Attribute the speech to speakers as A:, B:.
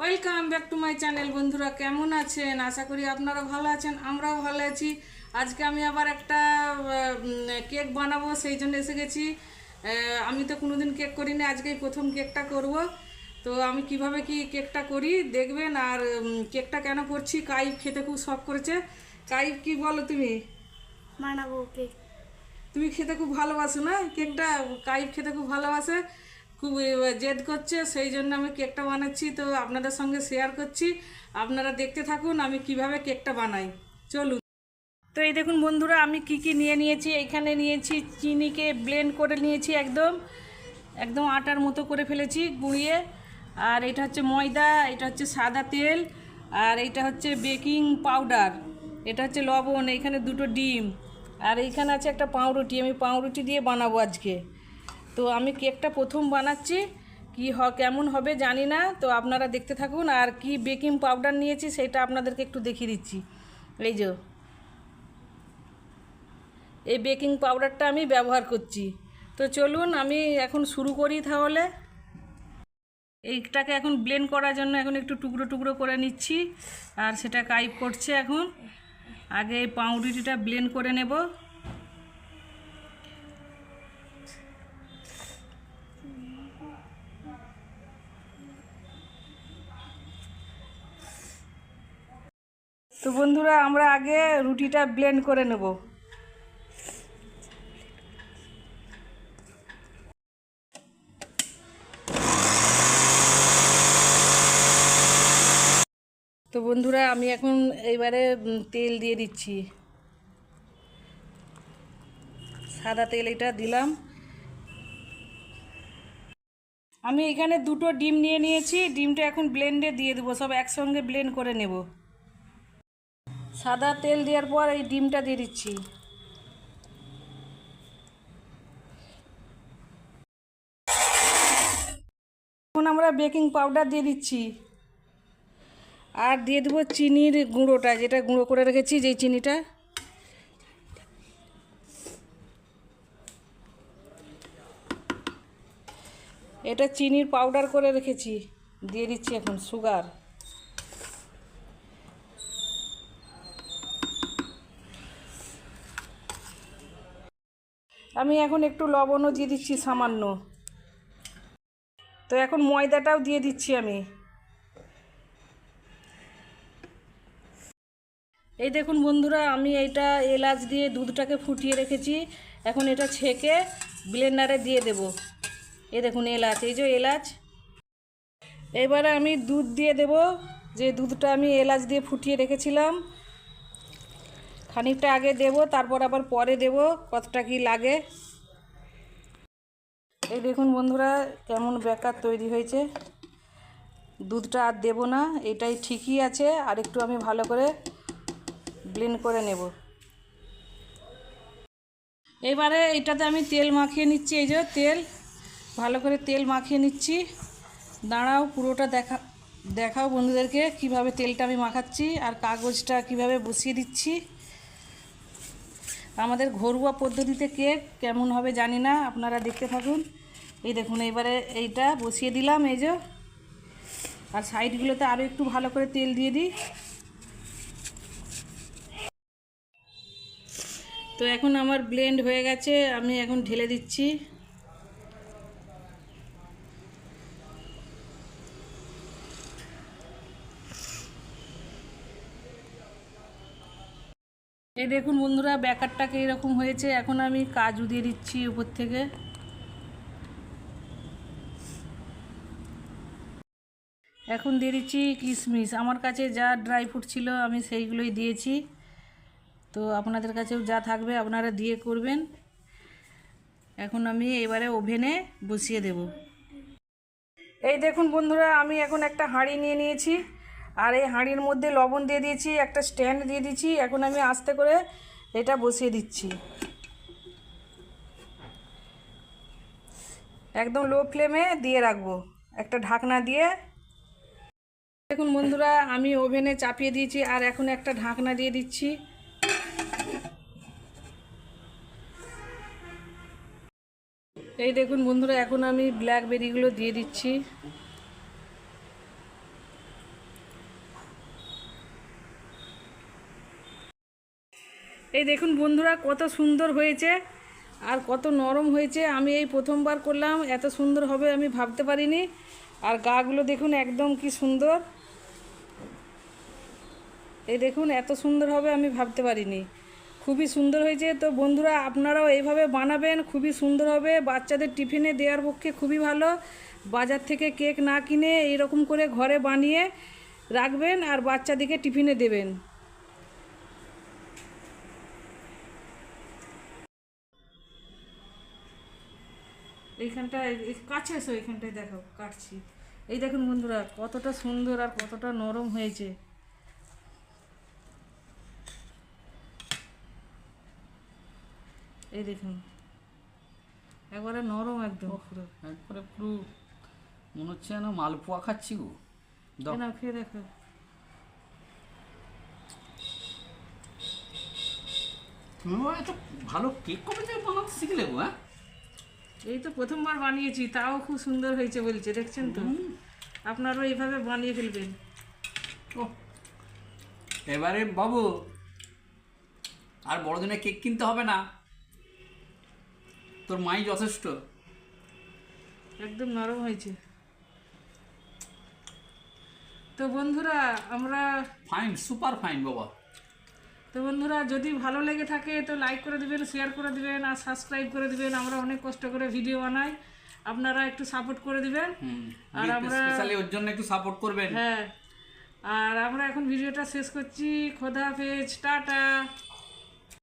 A: Welcome back to my channel বন্ধুরা কেমন আছেন? আশা করি আপনারা ভালো আছেন আমরাও ভালো আছি। আজকে আমি আবার একটা কেক বানাবো সেই জন্য এসে গেছি। আমি তো কোনোদিন কেক করিনি আজকেই প্রথম কেকটা করব। তো আমি কীভাবে কি কেকটা করি দেখবেন আর কেকটা কেন করছি কাইফ খেতে খুব শখ করেছে। কাইফ কি বলো তুমি?
B: বানাবো কেক
A: তুমি খেতে খুব ভালোবাসো না? কেকটা কাইফ খেতে খুব ভালোবাসে। খুব জেদ করছে, সেই জন্য আমি কেকটা বানাচ্ছি। তো আপনাদের সঙ্গে শেয়ার করছি। আপনারা দেখতে থাকুন, আমি কীভাবে কেকটা বানাই। চলুন। তো এই দেখুন বন্ধুরা, আমি কি কি নিয়ে নিয়েছি। এখানে নিয়েছি চিনিকে ব্লেন্ড করে নিয়েছি একদম। একদম আটার মতো করে ফেলেছি গুঁড়িয়ে। আর এটা হচ্ছে ময়দা, এটা হচ্ছে সাদা তেল, আর এটা হচ্ছে বেকিং পাউডার। এটা হচ্ছে লবণ এখানে দুটো ডিম। আর এইখানে আছে একটা পাউরুটি, আমি পাউরুটি দিয়ে বানাবো আজকে। তো আমি কেকটা প্রথম বানাচ্ছি? কি হ, কেমন হবে জানি না। তো আপনারা দেখতে থাকুন আর কি বেকিং পাউডার নিয়েছি, সেটা আপনাদেরকে একটু দেখিয়ে দিচ্ছি। এই যে, এই বেকিং পাউডারটা আমি ব্যবহার করছি। তো চলুন আমি এখন শুরু করি তাহলে। এইটাকে এখন ব্লেন্ড করার জন্য এখন একটু টুকরো টুকরো করে নিচ্ছি, আর সেটা কাইপ করছে এখন। আগে এই পাউরুটিটা ব্লেন্ড করে নেব। তো বন্ধুরা, আমরা আগে রুটিটা ব্লেন্ড করে নেব। তো বন্ধুরা, আমি এখন এইবারে তেল দিয়ে দিচ্ছি। সাদা তেল এটা দিলাম। আমি এখানে দুটো ডিম নিয়ে নিয়েছি। ডিমটা এখন ব্লেন্ডে দিয়ে দেবো, সব একসঙ্গে ব্লেন্ড করে নেব। সাদা তেল দেওয়ার পর এই ডিমটা দিয়ে দিচ্ছি। এখন আমরা বেকিং পাউডার দিয়ে দিচ্ছি। আর দিয়ে দেবো চিনির গুঁড়োটা, যেটা গুঁড়ো করে রেখেছি, যেই চিনিটা। এটা চিনির পাউডার করে রেখেছি। দিয়ে দিচ্ছি এখন সুগার। আমি এখন একটু লবণও দিয়ে দিচ্ছি সামান্য। তো এখন ময়দাটাও দিয়ে দিচ্ছি আমি। এই দেখুন বন্ধুরা, আমি এইটা এলাচ দিয়ে দুধটাকে ফুটিয়ে রেখেছি। এখন এটা ছেঁকে ব্লেন্ডারে দিয়ে দেব। এ দেখুন এলাচ, এই যে এলাচ। এবারে আমি দুধ দিয়ে দেব। যে দুধটা আমি এলাচ দিয়ে ফুটিয়ে রেখেছিলাম খানিকটা আগে দেব, তারপর আবার পরে দেব, কতটা কি লাগে। এই দেখুন বন্ধুরা, কেমন বেকার তৈরি হয়েছে। দুধটা আর দেবো না, এটাই ঠিকই আছে, আর একটু আমি ভালো করে ব্লেন্ড করে নেব। এবারে এটাতে আমি তেল মাখিয়ে নিচ্ছি, এই যে তেল, ভালো করে তেল মাখিয়ে নিচ্ছি। দাঁড়াও, পুরোটা দেখা, দেখাও বন্ধুদেরকে, কীভাবে তেলটা আমি মাখাচ্ছি, আর কাগজটা কীভাবে বসিয়ে দিচ্ছি। আমাদের ঘরোয়া পদ্ধতিতে কেক কেমন হবে জানি না, আপনারা দেখতে থাকুন। এই দেখুন এবারে এইটা বসিয়ে দিলাম, এই যে। আর সাইডগুলোতে আরও একটু ভালো করে তেল দিয়ে দিই। তো এখন আমার ব্লেন্ড হয়ে গেছে, আমি এখন ঢেলে দিচ্ছি। এই দেখুন বন্ধুরা ব্যাকারটাকে এরকম হয়েছে। এখন আমি কাজু দিয়ে দিচ্ছি উপর থেকে। এখন দিয়ে দিচ্ছি কিশমিশ। আমার কাছে যা ড্রাই ফ্রুট ছিল, আমি সেইগুলোই দিয়েছি। তো আপনাদের কাছেও যা থাকবে, আপনারা দিয়ে করবেন। এখন আমি এবারে ওভেনে বসিয়ে দেব। এই দেখুন বন্ধুরা, আমি এখন একটা হাঁড়ি নিয়ে নিয়েছি। আর এই হাঁড়ির মধ্যে লবণ দিয়ে দিয়েছি, একটা স্ট্যান্ড দিয়ে দিয়েছি, এখন আমি আস্তে করে এটা বসিয়ে দিচ্ছি। একদম লো ফ্লেমে দিয়ে রাখব, একটা ঢাকনা দিয়ে। দেখুন বন্ধুরা, আমি ওভেনে চাপিয়ে দিয়েছি, আর এখন একটা ঢাকনা দিয়ে দিচ্ছি। এই দেখুন বন্ধুরা, এখন আমি ব্ল্যাকবেরিগুলো দিয়ে দিচ্ছি। এই দেখুন বন্ধুরা, কত সুন্দর হয়েছে আর কত নরম হয়েছে। আমি এই প্রথমবার করলাম, এত সুন্দর হবে আমি ভাবতে পারিনি। আর গাগুলো দেখুন একদম কি সুন্দর। এই দেখুন, এত সুন্দর হবে আমি ভাবতে পারিনি। খুবই সুন্দর হয়েছে। তো বন্ধুরা, আপনারাও এইভাবে বানাবেন, খুবই সুন্দর হবে। বাচ্চাদের টিফিনে দেওয়ার পক্ষে খুবই ভালো। বাজার থেকে কেক না কিনে এইরকম করে ঘরে বানিয়ে রাখবেন আর বাচ্চাদেরকে টিফিনে দেবেন। এইখানটা কাছে এসো এইখানটায় দেখো কাটছি। এই দেখুন বন্ধুরা কতটা সুন্দর আর কতটা নরম হয়েছে। এই দেখুন একবারে নরম একদম পুরো।
C: একবারে পুরো মনে হচ্ছে যেন মালপোয়া খাচ্ছি গো।
A: না খেয়ে দেখো।
C: ভালো কেক কবে বানাতে শিখলে গো হ্যাঁ?
A: এই তো প্রথমবার বানিয়েছি তাও খুব সুন্দর হয়েছে বলছে দেখছেন তো? আপনারাও এইভাবে বানিয়ে ফেলবেন।
C: ও। এবারে বাবু আর বড়দিনে কেক কিনতে হবে না। তোর মাই যথেষ্ট।
A: একদম নরম হয়েছে। তো বন্ধুরা আমরা
C: ফাইন সুপার ফাইন বাবা।
A: তো বন্ধুরা যদি ভালো লেগে থাকে তো লাইক করে দিবেন শেয়ার করে দিবেন আর সাবস্ক্রাইব করে দিবেন। আমরা অনেক কষ্ট করে ভিডিও বানাই। আপনারা একটু সাপোর্ট করে দিবেন। আর আমরা-
C: স্পেশালি ওর জন্য একটু সাপোর্ট করবেন।
A: হ্যাঁ। আর আমরা এখন ভিডিওটা শেষ করছি। খোদা হাফেজ টাটা।